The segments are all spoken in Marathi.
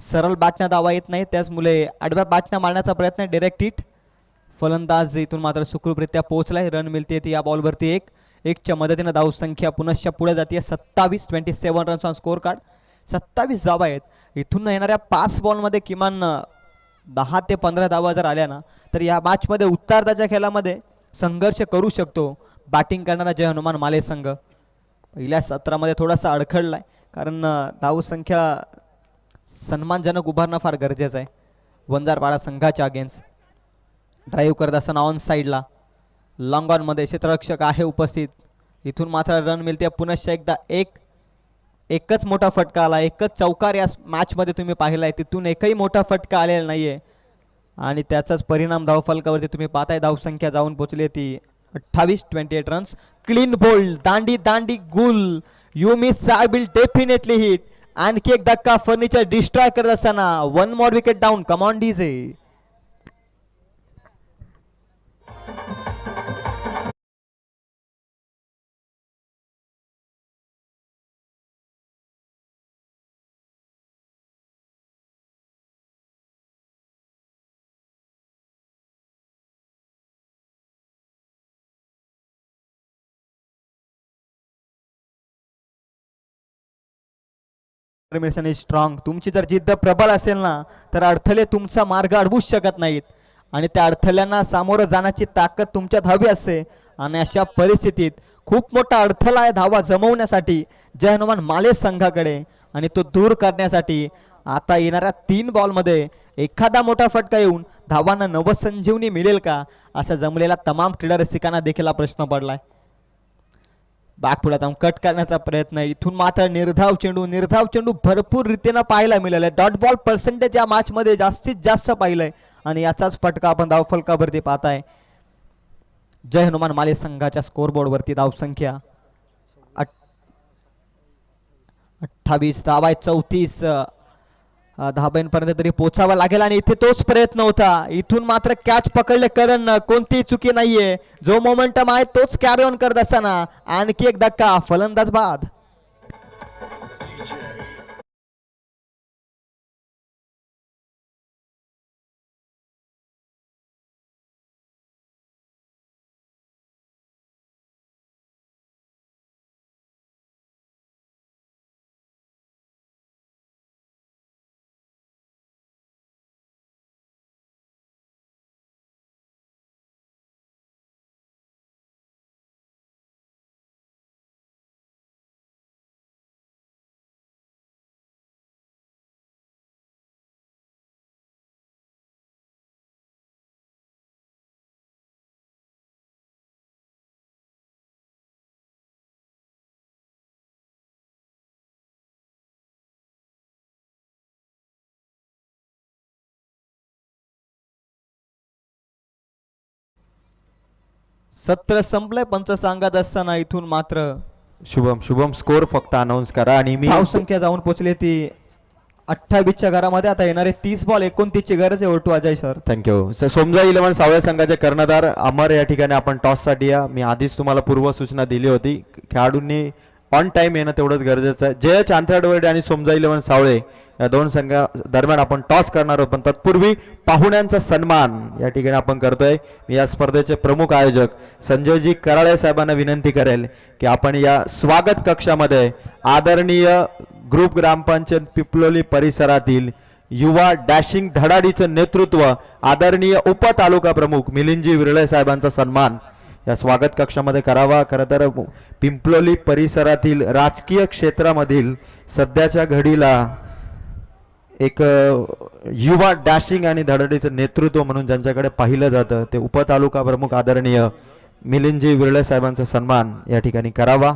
सरळ बाटण्या दावा येत नाही त्याचमुळे आडव्या बाटण्या मारण्याचा प्रयत्न डिरेक्ट हिट फलंदाज इथून मात्र सुखरूपरित्या पोहोचलाय. रन मिळते ती या बॉलवरती एक. एकच्या मदतीनं धाव संख्या पुनश्च पुढे जाते. सत्तावीस twenty seven runs on score card सत्तावीस धावा आहेत. इथून येणाऱ्या पाच बॉलमध्ये किमान दहा ते पंधरा धावा जर आल्या ना तर या मॅचमध्ये उत्तरार्धाच्या खेळामध्ये संघर्ष करू शकतो. बॅटिंग करणारा जय हनुमान माले संघ पहिल्या सत्रामध्ये थोडासा अडखळलाय. कारण धावसंख्या सन्मानजनक उभारणं फार गरजेचं आहे. वंजारपाडा संघाच्या अगेन्स्ट ड्राईव्ह करत असताना ऑन साईडला लॉंग ऑनमध्ये क्षेत्ररक्षक आहे उपस्थित. इथून मात्र रन मिळते. पुनश्च एकदा एक एकच मोठा फटका आला. एकच चौकार या मॅचमध्ये तुम्ही पाहिला आहे तिथून एकही मोठा फटका आलेला नाही आहे आणि त्याचाच परिणाम धावफलकावरती तुम्ही पाहताय. धावसंख्या जाऊन पोचली ती अठ्ठावीस twenty eight runs clean bowled दांडी दांडी गुल. You miss I will definitely hit आणखी एक धक्का फर्निचर डिस्ट्रॉय करत असताना one more wicket down come on DJ determination is strong तुमची जर जिद्द प्रबळ असेल ना तर अडथळे तुमचा मार्ग अडवूच शकत नाहीत. आणि त्या अडथळ्यांना सामोरं जाण्याची ताकद तुमच्यात हवी असते. आणि अशा परिस्थितीत खूप मोठा अडथळा आहे धावा जमवण्यासाठी जय हनुमान माले संघाकडे. आणि तो दूर करण्यासाठी आता येणाऱ्या तीन बॉलमध्ये एखादा मोठा फटका येऊन धावांना नवसंजीवनी मिळेल का? असा जमलेला तमाम क्रीडा रसिकांना देखील हा प्रश्न पडलाय जाऊन कट करण्याचा प्रयत्न. इथून मात्र निर्धाव चेंडू निर्धाव चेंडू भरपूर रीतीनं पाहायला मिळाला आहे डॉट बॉल पर्सेंटेज या मॅचमध्ये जास्तीत जास्त पाहिलंय. आणि याचाच फटका आपण धावफलकावरती पाहताय. जय हनुमान माले संघाच्या स्कोरबोर्डवरती धावसंख्या. अठ्ठावीस धावा चौतीस दहा धाब्यांपर्यंत तरी पोचावा लागेल आणि इथे तोच प्रयत्न होता. इथून मात्र कॅच पकडले करण कोणतीही चुकी नाहीये. जो मोमेंटम आहे तोच कॅरी ऑन करत असताना आणखी एक धक्का फलंदाज बाद. सत्र संपलंय पंच सांगत असताना इथून मात्र. शुभम शुभम स्कोर फक्त अनाऊन्स करा आणि मी धावसंख्या जाऊन पोचली ती अठ्ठावीसच्या घरामध्ये. आता येणारे तीस बॉल एकोणतीसची गरज आहे ओटू Ajay sir thank you so much eleven Sawale संघाचे कर्णधार अमर या ठिकाणी आपण टॉससाठी या. मी आधीच तुम्हाला पूर्व सूचना दिली होती. खेळाडूंनी ऑन टाइम येणं तेवढंच गरजेचं आहे. जय चांथ्याडवर्डे आणि सोमजा इलेव्हन सावळे. या दोन संघा दरम्यान आपण टॉस करणार आहोत. पण तत्पूर्वी पाहुण्यांचा सन्मान या ठिकाणी आपण करतोय. मी या स्पर्धेचे प्रमुख आयोजक संजयजी कराळे साहेबांना विनंती करेल की आपण या स्वागत कक्षामध्ये आदरणीय ग्रुप ग्रामपंचायत पिपलोली परिसरातील युवा डॅशिंग धडाडीचं नेतृत्व आदरणीय उपतालुका प्रमुख मिलिंदजी विरळे साहेबांचा सन्मान या स्वागत कक्षामध्ये करावा. खरं तर पिंपलोली परिसरातील राजकीय क्षेत्रामधील सध्याच्या घडीला एक युवा डॅशिंग आणि धडाडीचं नेतृत्व म्हणून ज्यांच्याकडे पाहिलं जातं ते उपतालुका प्रमुख आदरणीय मिलिंदजी विरळे साहेबांचा सन्मान या ठिकाणी करावा.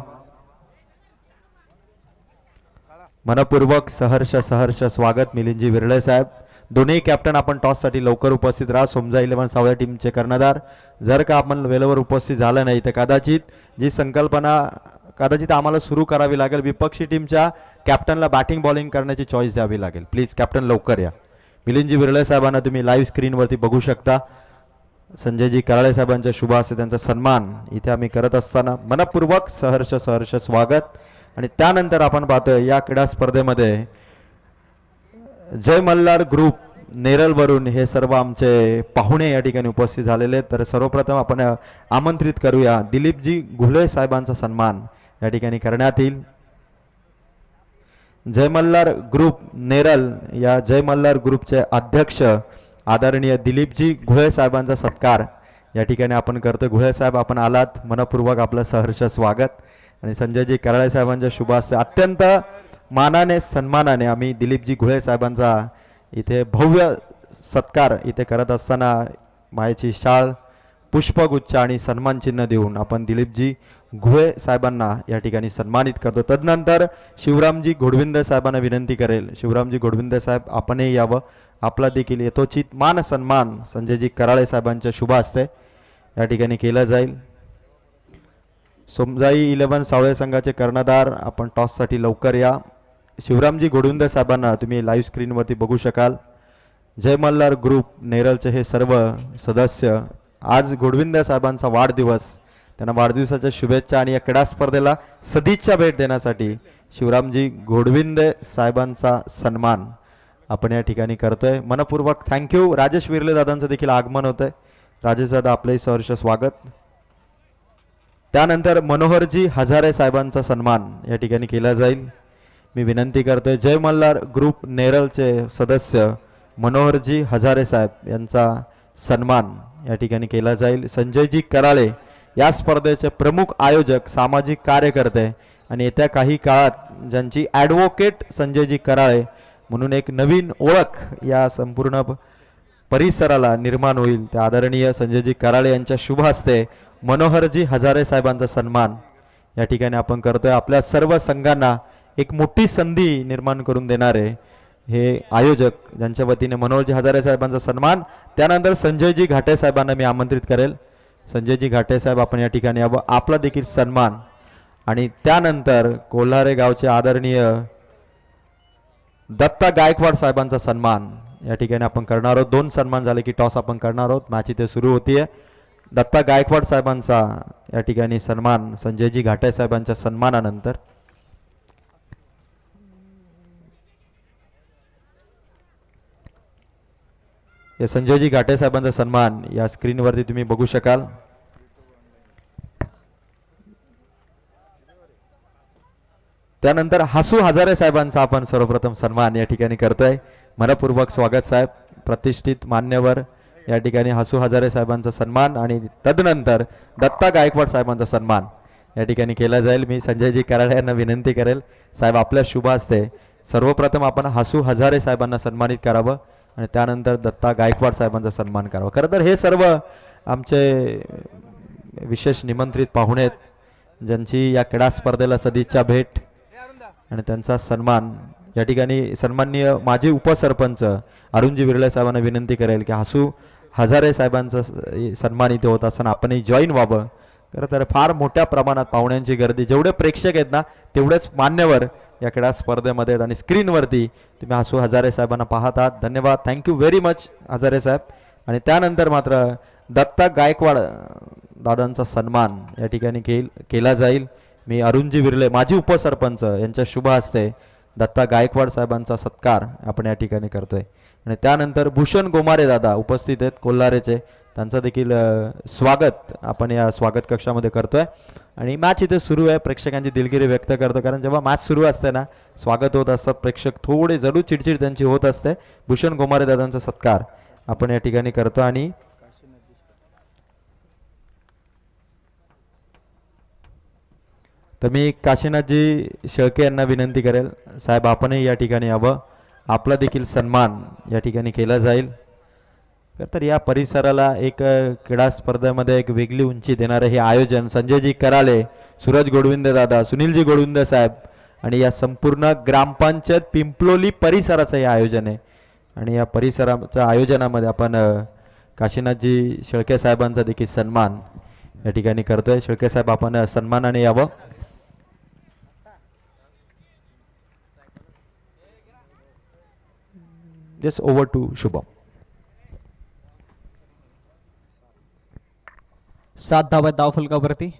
मनपूर्वक सहर्ष सहर्ष स्वागत मिलिंदजी विरळे साहेब. दोन्ही कॅप्टन आपण टॉससाठी लवकर उपस्थित राहा. सोमजा इलेव्हन सावळ्या टीमचे कर्णधार. जर का आपण वेळेवर उपस्थित झालं नाही तर कदाचित जी संकल्पना कदाचित आम्हाला सुरू करावी लागेल. विपक्षी टीमच्या कॅप्टनला बॅटिंग बॉलिंग करण्याची चॉईस द्यावी लागेल. प्लीज कॅप्टन लवकर या. मिलिंदजी विरळे साहेबांना तुम्ही लाईव्ह स्क्रीनवरती बघू शकता. संजयजी कराळे साहेबांच्या शुभ त्यांचा सन्मान इथे आम्ही करत असताना मनपूर्वक सहर्ष सहर्ष स्वागत. आणि त्यानंतर आपण पाहतोय या क्रीडा स्पर्धेमध्ये जय मल्हार ग्रुप नेरलवरून हे सर्व आमचे पाहुणे या ठिकाणी उपस्थित झालेले तर सर्वप्रथम आपण आमंत्रित करूया दिलीपजी घुले साहेबांचा सन्मान. या ठिकाणी करण्यात येईल. जय मल्हार ग्रुप नेरल या जय मल्हार ग्रुपचे अध्यक्ष आदरणीय दिलीपजी घुळे साहेबांचा सत्कार. या ठिकाणी आपण करतो. घुळे साहेब आपण आलात. मनपूर्वक आपलं सहर्ष स्वागत. आणि संजयजी कराळे साहेबांच्या शुभास्ते अत्यंत मानाने सन्मानाने आम्ही दिलीपजी घुळे साहेबांचा इथे भव्य सत्कार इथे करत असताना मायेची शाळ पुष्पगुच्छ आणि सन्मान चिन्ह देऊन आपण दिलीपजी घुळे साहेबांना या ठिकाणी सन्मानित करतो. तदनंतर शिवरामजी घोडविंद साहेबांना विनंती करेल. शिवरामजी घोडविंद साहेब आपणही यावं. आपला देखील यथोचित मान सन्मान संजयजी कराळे साहेबांच्या शुभ असते या ठिकाणी केला जाईल. सोमजाई इलेव्हन सावळे संघाचे कर्णधार आपण टॉससाठी लवकर या. शिवरामजी घोडविंद साहेबांना तुम्ही लाईव्ह स्क्रीनवरती बघू शकाल. जय मल्हार ग्रुप नेरलचे हे सर्व सदस्य. आज घोडविंद साहेबांचा वाढदिवस. त्यांना वाढदिवसाच्या शुभेच्छा आणि या क्रीडा स्पर्धेला सदिच्छा भेट देण्यासाठी शिवरामजी घोडविंद साहेबांचा सन्मान आपण या ठिकाणी करतोय. मनपूर्वक थँक्यू राजेश विरले दादांचं देखील आगमन होतंय. राजेश दादा आपलंही सहर्ष स्वागत. त्यानंतर मनोहरजी हजारे साहेबांचा सन्मान या ठिकाणी केला जाईल. मी विनंती करतोय जय मल्हार ग्रुप नेरलचे सदस्य मनोहरजी हजारे साहेब यांचा सन्मान या ठिकाणी केला जाईल. संजयजी कराळे या स्पर्धेचे प्रमुख आयोजक सामाजिक कार्यकर्ते आणि येत्या काही काळात ज्यांची ॲडव्होकेट संजयजी कराळे म्हणून एक नवीन ओळख या संपूर्ण परिसराला निर्माण होईल. त्या आदरणीय संजयजी कराळे यांच्या शुभ हस्ते मनोहरजी हजारे साहेबांचा सन्मान. या ठिकाणी आपण करतोय आपल्या सर्व संघांना एक मोठी संधी निर्माण करून देणारे हे आयोजक ज्यांच्या वतीने मनोहरजी हजारे साहेबांचा सन्मान. त्यानंतर संजयजी घाटे साहेबांना मी आमंत्रित करेल. संजयजी घाटे साहेब आपण या ठिकाणी यावं. आपला देखील सन्मान. आणि त्यानंतर कोल्हारे गावचे आदरणीय दत्ता गायकवाड साहेबांचा सन्मान. या ठिकाणी आपण करणार आहोत. दोन सन्मान झाले की टॉस आपण करणार आहोत. मॅच इथे सुरू होतीये. दत्ता गायकवाड साहेबांचा या ठिकाणी सन्मान संजयजी घाटे साहेबांच्या सन्मानानंतर. या संजयजी घाटे साहेबांचा सन्मान या स्क्रीनवरती तुम्ही बघू शकाल. त्यानंतर हसू हजारे साहेबांचा आपण सर्वप्रथम सन्मान या ठिकाणी करतोय. मनपूर्वक स्वागत साहेब. प्रतिष्ठित मान्यवर या ठिकाणी हसू हजारे साहेबांचा सन्मान आणि तदनंतर दत्ता गायकवाड साहेबांचा सन्मान या ठिकाणी केला जाईल. मी संजयजी कराडे यांना विनंती करेल साहेब आपल्या शुभ सर्वप्रथम आपण हसू हजारे साहेबांना सन्मानित करावं. आणि त्यानंतर दत्ता गायकवाड साहेबांचा सन्मान करावा. खरं तर हे सर्व आमचे विशेष निमंत्रित पाहुणे आहेत ज्यांची या क्रीडा स्पर्धेला सदिच्छा भेट आणि त्यांचा सन्मान. या ठिकाणी सन्माननीय माजी उपसरपंच अरुणजी बिर्ले साहेबांना विनंती करेल की हसू हजारे साहेबांचा सन्मान इथे होत असताना आपणही जॉईन व्हावं. खरं तर फार मोठ्या प्रमाणात पाहुण्यांची गर्दी. जेवढे प्रेक्षक आहेत ना तेवढेच मान्यवर या क्रीडा स्पर्धेमध्ये आहेत आणि स्क्रीनवरती तुम्ही हसू हजारे साहेबांना पाहत आहात. धन्यवाद. Thank you very much Hazare Saheb. आणि त्यानंतर मात्र दत्ता गायकवाड दादांचा सन्मान या ठिकाणी केल केला जाईल. मी अरुणजी विरले माजी उपसरपंच यांच्या शुभ हस्ते दत्ता गायकवाड साहेबांचा सत्कार आपण या ठिकाणी करतोय. आणि त्यानंतर भूषण गोमारे दादा उपस्थित आहेत कोल्हारेचे. त्यांचं देखील स्वागत आपण या स्वागत कक्षामध्ये करतोय. आणि मॅच इथे सुरू आहे. प्रेक्षकांची दिलगिरी व्यक्त करतो. कारण जेव्हा मॅच सुरू असते ना स्वागत होत असतात प्रेक्षक थोडे जरूर चिडचिड त्यांची होत असते. भूषण कुमारे दादांचा सत्कार आपण या ठिकाणी करतो. आणि तर मी काशीनाथजी शेळके यांना विनंती करेल साहेब आपणही या ठिकाणी यावं. आपला देखील सन्मान या ठिकाणी केला जाईल. तर या परिसराला एक क्रीडा स्पर्धेमध्ये एक वेगळी उंची देणारं हे आयोजन संजयजी कराले सूरज गोडविंदे दादा सुनीलजी गोडविंदे साहेब आणि या संपूर्ण ग्रामपंचायत पिंपलोली परिसराचं हे आयोजन आहे. आणि या परिसराच्या आयोजनामध्ये आपण काशीनाथजी शेळके साहेबांचा देखील सन्मान या ठिकाणी करतोय. शेळके साहेब आपण सन्मानाने यावं. Just over to Shubham. सात धावा धाव फलकावरती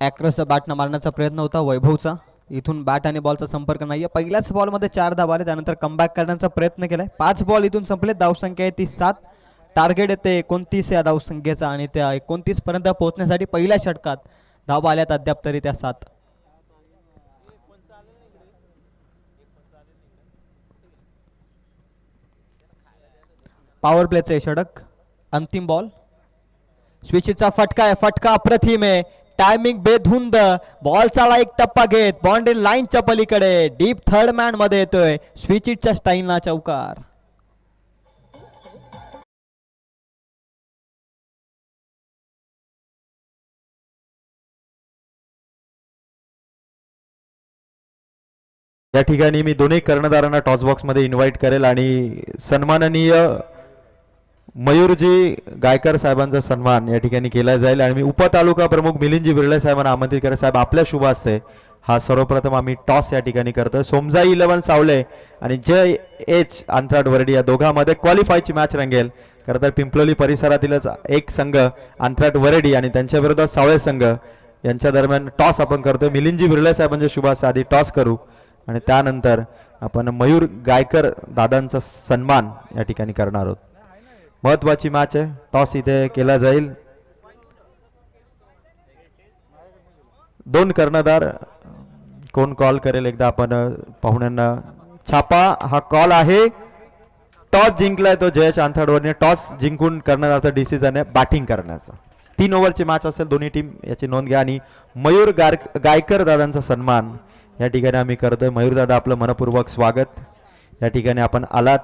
ॲक्रॉस द बॅटनं मारण्याचा प्रयत्न होता वैभवचा. इथून बॅट आणि बॉलचा संपर्क नाहीये. पहिल्याच बॉलमध्ये चार धाव आले त्यानंतर कमबॅक करण्याचा प्रयत्न केलाय. पाच बॉल इथून संपले धावसंख्या आहे ती सात. टार्गेट येते एकोणतीस या धावसंख्येचा आणि त्या एकोणतीस पर्यंत पोहोचण्यासाठी पहिल्या षटकात धावा आल्यात अद्याप तरी त्या सात. पॉवर प्लेचं आहे षटक. अंतिम बॉल स्विचचा फटका आहे फटका अप्रतिम आहे. टायमिंग बेधुंद. बॉलचाला एक टप्पा घेत. बाउंड्री लाईनच्या पलीकडे. डीप थर्ड मॅनमध्ये येतोय. स्विचिटच्या स्टाईलना चौकार या ठिकाणी मी दोन्ही कर्णधारांना टॉस बॉक्समध्ये इन्व्हाइट करेल आणि सन्माननीय मयूरजी गायकर साहेबांचा सन्मान या ठिकाणी केला जाईल आणि मी उपतालुका प्रमुख मिलिंदजी बिर्ळे साहेबांना आमंत्रित करेल साहेब आपल्या शुभ हस्ते हा सर्वप्रथम आम्ही टॉस या ठिकाणी करतोय. सोमजाई इलेव्हन सावले आणि जय एच अंथराट वरडी या दोघांमध्ये क्वालिफायची मॅच रंगेल. खरं तर पिंपलोली परिसरातीलच एक संघ अंथराट वरडी आणि त्यांच्या सावळे संघ. यांच्या दरम्यान टॉस आपण करतोय. मिलिंदजी बिर्ळे साहेबांच्या शुभ आधी टॉस करू आणि त्यानंतर आपण मयूर गायकर दादांचा सन्मान या ठिकाणी करणार आहोत. महत्वाची मॅच आहे. टॉस इथे केला जाईल. दोन कर्णधार. कोण कॉल करेल एकदा आपण पाहुण्यांना. छापा हा कॉल आहे. टॉस जिंकलाय तो जयेश आंथाडवरने टॉस जिंकून कर्णधारचा डिसिजन आहे बॅटिंग करण्याचा. तीन ओव्हरची मॅच असेल दोन्ही टीम याची नोंद घ्या. आणि मयूर गार गायकर दादांचा सन्मान. या ठिकाणी आम्ही करतोय. मयूर दादा आपलं मनपूर्वक स्वागत. या ठिकाणी आपण आलात.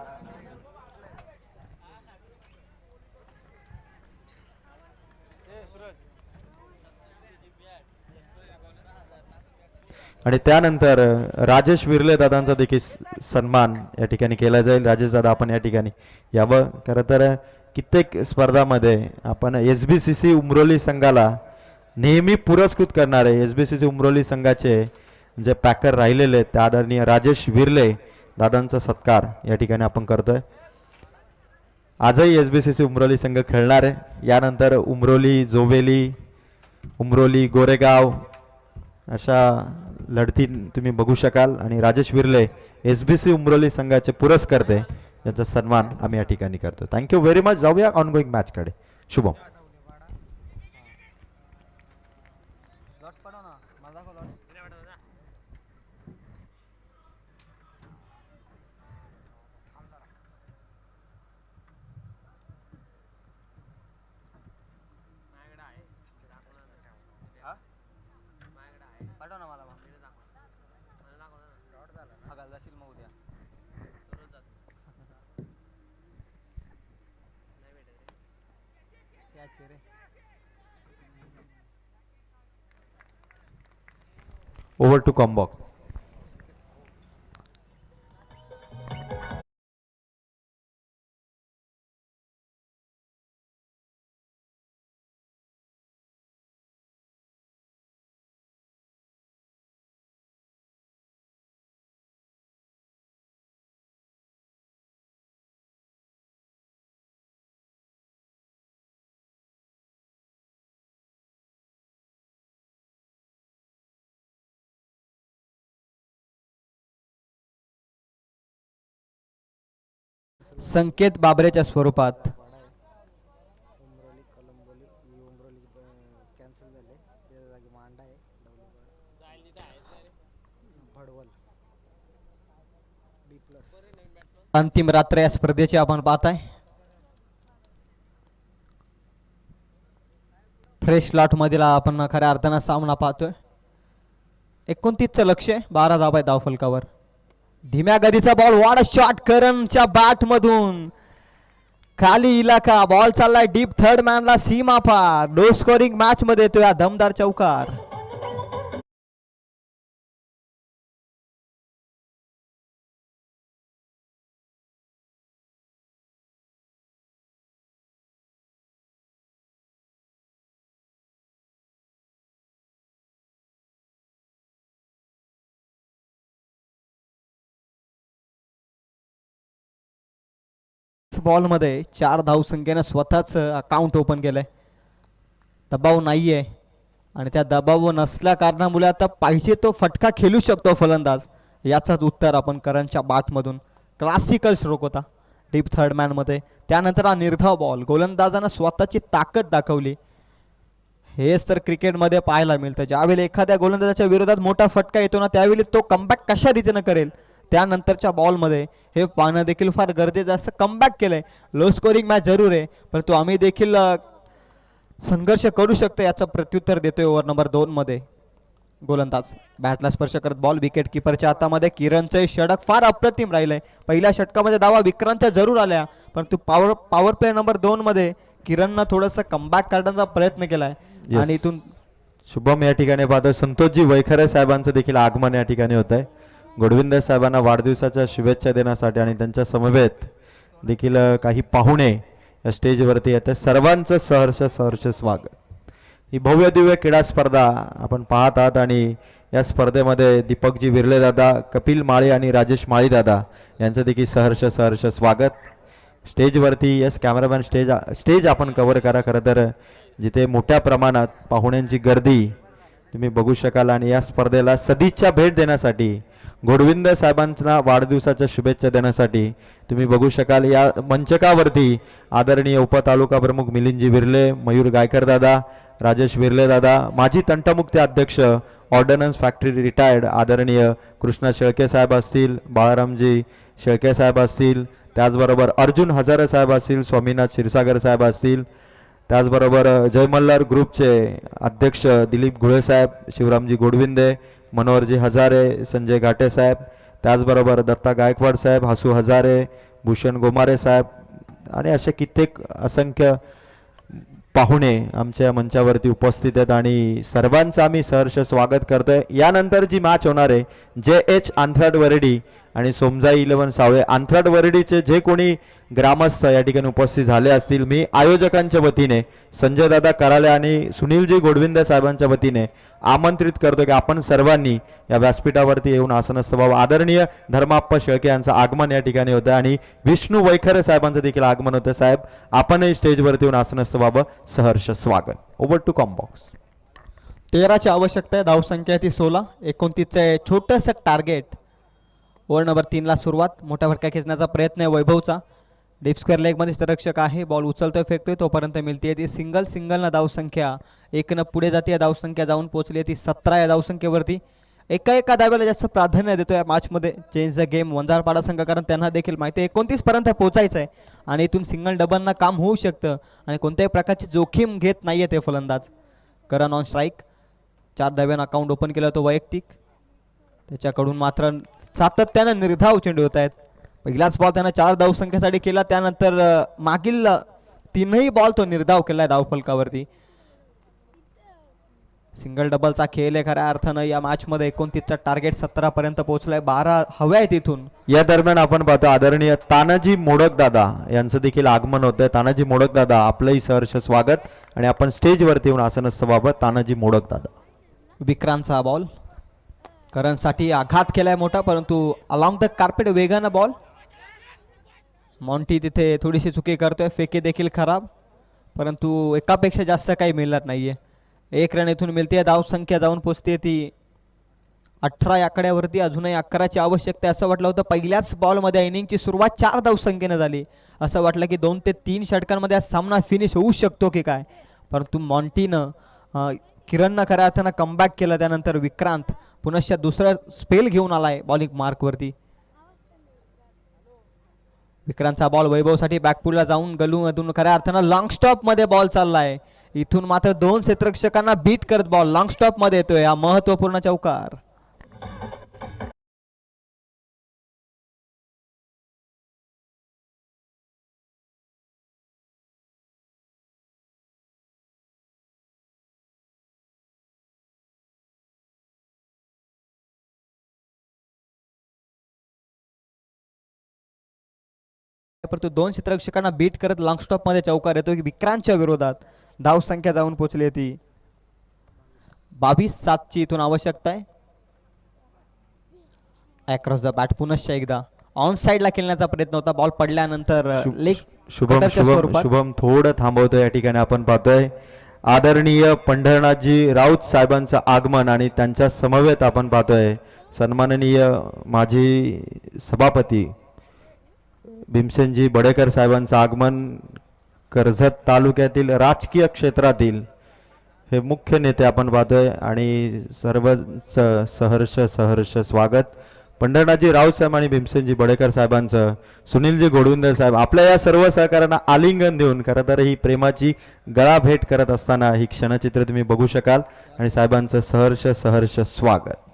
आणि त्यानंतर राजेश विरले दादांचा देखील सन्मान या ठिकाणी केला जाईल. राजेश दादा आपण या ठिकाणी यावं. खरं तर कित्येक स्पर्धामध्ये आपण S B C C Umroli संघाला नेहमी पुरस्कृत करणारे S B C C Umroli संघाचे जे पॅकर राहिलेले आहेत त्या आदरणीय राजेश विरले दादांचा सत्कार या ठिकाणी आपण करतोय. आजही S B C C Umroli संघ खेळणार आहे. यानंतर उमरोली जोवेली उमरोली गोरेगाव अशा लढती तुम्ही बघू शकाल. आणि राजेश विरले एस बी सी उमरोली संघाचे पुरस्कर्ते यांचा सन्मान आम्ही या ठिकाणी करतो. थँक्यू व्हेरी मच जाऊया ऑनगोईंग मॅचकडे शुभम. ओव्हर टू कॉम्बॉक्स संकेत बाबरेच्या स्वरूपात. अंतिम रात्र या स्पर्धेची आपण पाहताय. फ्रेश लॉट मधील आपण खऱ्या अर्थानं सामना पाहतोय. एकोणतीसचं लक्ष आहे बारा धाव आहे धावफलकावर. धीम्या गदीचा बॉल वाढ शॉट करमच्या बॅट मधून. खाली इलाका बॉल चाललाय डीप थर्ड मॅनला सीमा पार नो स्कोरिंग मॅच मध्ये येतोय हा दमदार चौकार. बॉलमध्ये चार धावसंख्येनं स्वतःच अकाउंट ओपन केलंय. दबाव नाही आहे आणि त्या दबाव नसल्या कारणामुळे आता पाहिजे तो फटका खेळू शकतो फलंदाज. याचंच उत्तर आपण करणच्या बाटमधून क्लासिकल स्ट्रोक होता. डीप थर्ड मॅनमध्ये त्यानंतर हा निर्धाव बॉल गोलंदाजानं स्वतःची ताकद दाखवली. हेच तर क्रिकेटमध्ये पाहायला मिळतं. ज्यावेळी एखाद्या गोलंदाजाच्या विरोधात मोठा फटका येतो ना त्यावेळी तो कमबॅक कशा रीतीनं करेल? त्यानंतरच्या बॉलमध्ये हे पाहणं देखील फार गरजेचं असं कमबॅक केलंय. लो स्कोरिंग मॅच जरूर आहे. परंतु आम्ही देखील संघर्ष करू शकतो याचं प्रत्युत्तर देतोय ओव्हर नंबर दोन मध्ये. गोलंदाज. बॅटला स्पर्श करत बॉल विकेट किपरच्या हातामध्ये किरणचे षटक फार अप्रतिम राहिलंय. पहिल्या षटकामध्ये धावा विक्रांतच्या जरूर आल्या. परंतु पॉवर पॉवर प्ले नंबर दोन मध्ये किरणनं थोडंसं कमबॅक करण्याचा प्रयत्न केलाय. Yes. आणि इथून शुभम या ठिकाणी पाहतोय. संतोषजी वैखरे साहेबांचं देखील आगमन या ठिकाणी होत आहे गोडविंद साहेबांना वाढदिवसाच्या शुभेच्छा देण्यासाठी आणि त्यांच्या समवेत देखील काही पाहुणे या स्टेजवरती येत सर्वांचं सहर्ष सहर्ष स्वागत. ही भव्य दिव्य क्रीडा स्पर्धा आपण पाहत आहात आणि या स्पर्धेमध्ये दीपकजी विरले दादा कपिल माळी आणि राजेश माळी दादा यांचं देखील सहर्ष सहर्ष स्वागत. स्टेजवरती यस कॅमेरामॅन स्टेज स्टेज आपण कवर करा खरं तर जिथे मोठ्या प्रमाणात पाहुण्यांची गर्दी तुम्ही बघू शकाल आणि या स्पर्धेला सदिच्छा भेट देण्यासाठी गोडविंद साहेबांना वाढदिवसाच्या शुभेच्छा देण्यासाठी तुम्ही बघू शकाल या मंचकावरती आदरणीय उपतालुका प्रमुख मिलिंदजी विर्ले मयूर गायकर दादा राजेश विर्ले दादा माजी तंटमुक्ती अध्यक्ष ऑर्डनन्स फॅक्टरी रिटायर्ड आदरणीय कृष्णा शेळके साहेब असतील बाळारामजी शेळके साहेब असतील त्याचबरोबर अर्जुन हजारे साहेब असतील स्वामीनाथ क्षीरसागर साहेब असतील त्याचबरोबर जयमल्लार जय मल्हार ग्रुपचे अध्यक्ष दिलीप घुळे साहेब शिवरामजी गोडविंदे मनोहरजी हजारे संजय घाटे साहेब त्याचबरोबर दत्ता गायकवाड साहेब हासू हजारे भूषण गोमारे साहेब आणि असे कित्येक असंख्य पाहुणे आमच्या मंचावरती उपस्थित आहेत आणि सर्वांचं आम्ही सहर्ष स्वागत करतोय. यानंतर जी मॅच होणार आहे जे एच आंथराड वरडी आणि सोमजाई इलेव्हन सावळे अंथराट वरडीचे जे कोणी ग्रामस्थ या ठिकाणी उपस्थित झाले असतील मी आयोजकांच्या वतीने संजय दादा कराले आणि सुनीलजी गोडविंद साहेबांच्या वतीने आमंत्रित करतो की आपण सर्वांनी या व्यासपीठावरती येऊन आसनस्थ व्हावं आदरणीय धर्माप्पा शेळके यांचं आगमन या ठिकाणी होतं आणि विष्णू वैखरे साहेबांचं देखील आगमन होतं. साहेब आपणही स्टेजवरती येऊन आसनस्थ व्हावं सहर्ष स्वागत. ओव्हर टू कॉम्बॉक्स तेराची आवश्यकता आहे धावसंख्या ती सोळा एकोणतीसचं आहे छोटंसं टार्गेट. ओव्हर नंबर तीनला सुरुवात. मोठ्या फटका खेचण्याचा प्रयत्न आहे वैभवचा. डीप स्क्वेअर लेगमध्ये संरक्षक आहे. बॉल उचलतोय फेकतोय तोपर्यंत मिळते ती सिंगल सिंगलनं धावसंख्या. एकनं पुढे जाते या धावसंख्या जाऊन पोहोचली ती सतरा या धावसंख्येवरती. एका एका दाव्याला जास्त प्राधान्य देतो या मॅचमध्ये चेंज द गेम वंजारपाडा संघ कारण त्यांना देखील माहिती आहे एकोणतीस पोहोचायचं आहे आणि इथून सिंगल डबलना काम होऊ शकतं. आणि कोणत्याही प्रकारची जोखीम घेत नाही आहे ते फलंदाज. करण ऑन स्ट्राईक चार धाव्यानं अकाउंट ओपन केलं होतं वैयक्तिक. त्याच्याकडून मात्र सातत्यानं निर्धाव चेंडू होत आहेत. पहिलाच बॉल त्यानं चार धावसंख्येसाठी केला. त्यानंतर मागील तीनही बॉल तो निर्धाव केलाय धावफलकावरती. सिंगल डबलचा खेळ आहे खऱ्या अर्थानं. या मॅचमध्ये एकोणतीसचा टार्गेट सतरा पर्यंत पोहोचलाय बारा हव्या आहेत इथून. या दरम्यान आपण पाहतो आदरणीय तानाजी मोडक दादा यांचं देखील आगमन होतंय. तानाजी मोडक दादा आपलंही सहर्ष स्वागत. आणि आपण स्टेजवरती येऊन आसनस्थ व्हावं तानाजी मोडक दादा विक्रांतचा बॉल करणसाठी आघात केलाय मोठा परंतु अलॉंग द कार्पेट वेगानं बॉल मॉन्टी तिथे थोडीशी चुकी करतोय फेके देखील खराब. परंतु एकापेक्षा जास्त काही मिळणार नाहीये. एक रन इथून मिळते धाव संख्या जाऊन पोचते ती. अठरा आकड्यावरती अजूनही अकराची आवश्यकता आहे. असं वाटलं होतं पहिल्याच बॉलमध्ये इनिंगची सुरुवात चार धाव संख्येनं झाली. असं वाटलं की दोन ते तीन षटकांमध्ये हा सामना फिनिश होऊ शकतो की काय? परंतु मॉन्टीनं किरणनं खऱ्या अर्थानं कमबॅक केलं त्यानंतर विक्रांत. पुनश्च दुसरा स्पेल घेऊन आलाय बॉलिंग मार्कवरती विक्रांतचा बॉल वैभवसाठी बॅकपूलला जाऊन गलूमधून खऱ्या अर्थानं लॉंग स्टॉपमध्ये बॉल चाललाय. इथून मात्र दोन क्षेत्रक्षकांना बीट करत बॉल लॉंग स्टॉपमध्ये येतोय हा महत्त्वपूर्ण चौकार. परंतु दोन क्षेत्ररक्षकांना बीट करत लॉंग स्टॉपमध्ये चौकार येतो की विक्रांतच्या विरोधात. धाव संख्या जाऊन पोहोचली ती. बावीस सातची इथून आवश्यकता आहे. अक्रॉस द बॅट पुनश्च एकदा. ऑन साईडला खेळण्याचा प्रयत्न होता. बॉल पडल्यानंतर लेग शुभम शुभम. शुभम थोडं थांबवतोय या ठिकाणी आपण पाहतोय. आदरणीय पंढरनाथजी राऊत साहेबांचं आगमन आणि त्यांच्या समवेत आपण पाहतोय. सन्माननीय माजी सभापती भीमसेनजी बडेकर साहेबांचं आगमन कर्जत तालुक्यातील राजकीय क्षेत्रातील हे मुख्य नेते आपण पाहतोय आणि सर्वच सहर्ष सहर्ष स्वागत. पंढरनाथजी राऊत साहेब आणि भीमसेनजी बडेकर साहेबांचं सुनीलजी घोडविंदर साहेब आपल्या या सर्व सहकाऱ्यांना आलिंगन देऊन खरं तर ही प्रेमाची गळा भेट करत असताना ही क्षणचित्र तुम्ही बघू शकाल. आणि साहेबांचं सहर्ष सहर्ष स्वागत.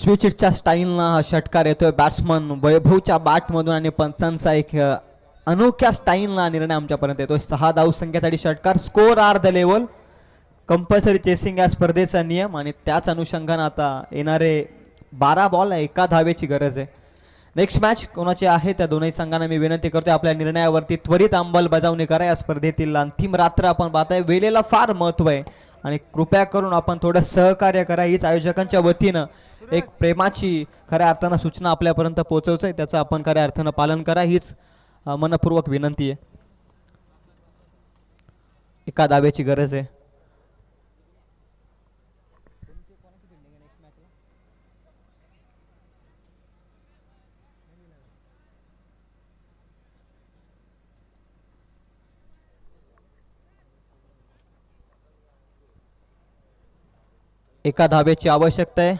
स्विचिटच्या स्टाईलनं हा षटकार येतोय. बॅट्समन वैभवच्या बॅटमधून आणि पंचांचा एक अनोख्या स्टाईलला निर्णय आमच्यापर्यंत येतोय. सहा धाव संख्येसाठी षटकार. Score are the level. Compulsory chasing या स्पर्धेचा नियम आणि त्याच अनुषंगानं आता येणारे बारा बॉल एका धावेची गरज आहे. नेक्स्ट मॅच कोणाची आहे? त्या दोन्ही संघांना मी विनंती करतोय. आपल्या निर्णयावरती त्वरित अंमलबजावणी करा. या स्पर्धेतील अंतिम रात्र आपण पाहताय. वेळेला फार महत्त्व आहे. आणि कृपया करून आपण थोडं सहकार्य करा. हीच आयोजकांच्या वतीनं एक प्रेमाची खऱ्या अर्थानं सूचना आपल्यापर्यंत पोहोचवचं आहे त्याचं आपण खऱ्या अर्थानं पालन करा हीच मनपूर्वक विनंती आहे. एका दाव्याची गरज आहे. एका धाब्याची आवश्यकता आहे.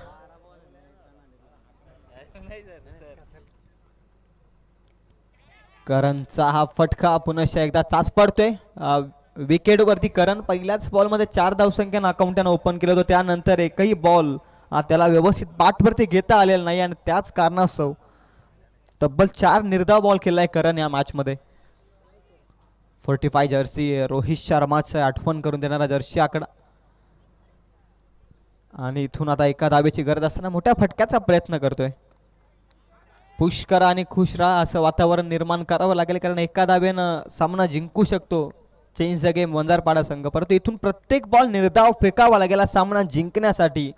करणचा हा फटका पुनश्च एकदा चाच पडतोय. विकेटवरती करण पहिल्याच बॉलमध्ये चार धावसंख्या अकाउंटनं ओपन केलं होतं. त्यानंतर एकही बॉल त्याला व्यवस्थित बाटवरती घेता आलेला नाही आणि त्याच कारणास्तव तब्बल चार निर्धाव बॉल खेळलाय करण या मॅचमध्ये फोर्टी फाय जर्सी रोहित शर्माचं आठवण करून देणारा जर्सी आकडा. आणि इथून आता एका धावेची गरज असताना मोठ्या फटक्याचा प्रयत्न करतोय. पुश करा आणि खुश राहा असं वातावरण निर्माण करावं लागेल कारण एका धावेनं सामना जिंकू शकतो. चेंज द गेम वंजारपाडा संघ. परंतु इथून प्रत्येक बॉल निर्धाव फेकावा लागेल हा सामना जिंकण्यासाठी.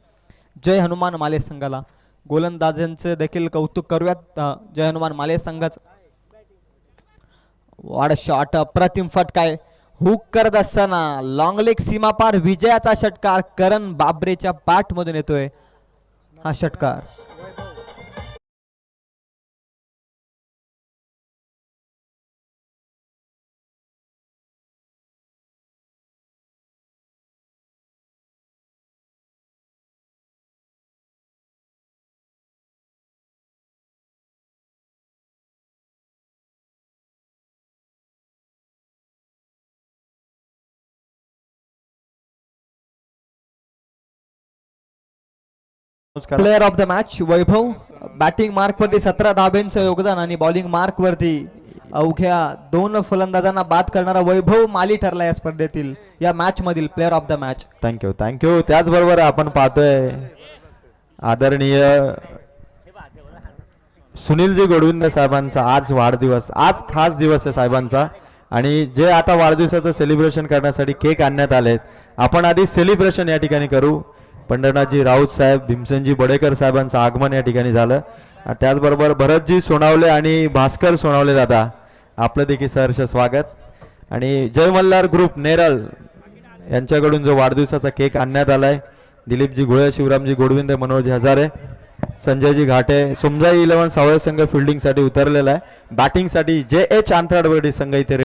जय हनुमान माले संघाला. गोलंदाजांचं देखील कौतुक करूयात. जय हनुमान माले संघाचं. वाड शॉट अप्रतिम फटकाय हुक करत असताना लॉंग लेग सीमापार विजयाचा षटकार. करण बाबरेच्या पाठमधून येतोय हा षटकार. Player of the match Vaibhav. Batting mark वरती सतरा धाब्यांचं योगदान आणि बॉलिंग मार्क वरती अवघ्या दोन फलंदाजांना बाद करणारा वैभव माली ठरला या स्पर्धेतील या मॅच मधील player of the match thank you thank you त्याचबरोबर आपण पाहतोय आदरणीय सुनीलजी गोडविंद साहेबांचा आज वाढदिवस आज खास दिवस आहे साहेबांचा. आणि जे आता वाढदिवसाचं सेलिब्रेशन करण्यासाठी केक आणण्यात आलेत आपण आधी सेलिब्रेशन या ठिकाणी करू. पंढरनाथजी राऊत साहेब भीमसेनजी बडेकर साहेबांचं आगमन या ठिकाणी झालं. आणि त्याचबरोबर भरतजी सोनावले आणि भास्कर सोनावले दादा आपलं देखील सहर्ष स्वागत. आणि जय मल्हार ग्रुप नेरल यांच्याकडून जो वाढदिवसाचा केक आणण्यात आलाय दिलीपजी घोळे शिवरामजी गोडविंद मनोज हजारे संजयजी घाटे सोमजाई इलेव्हन सावळे संघ फिल्डिंगसाठी उतरलेला आहे. बॅटिंगसाठी जे एच आंथराडवर्डी संघ इथे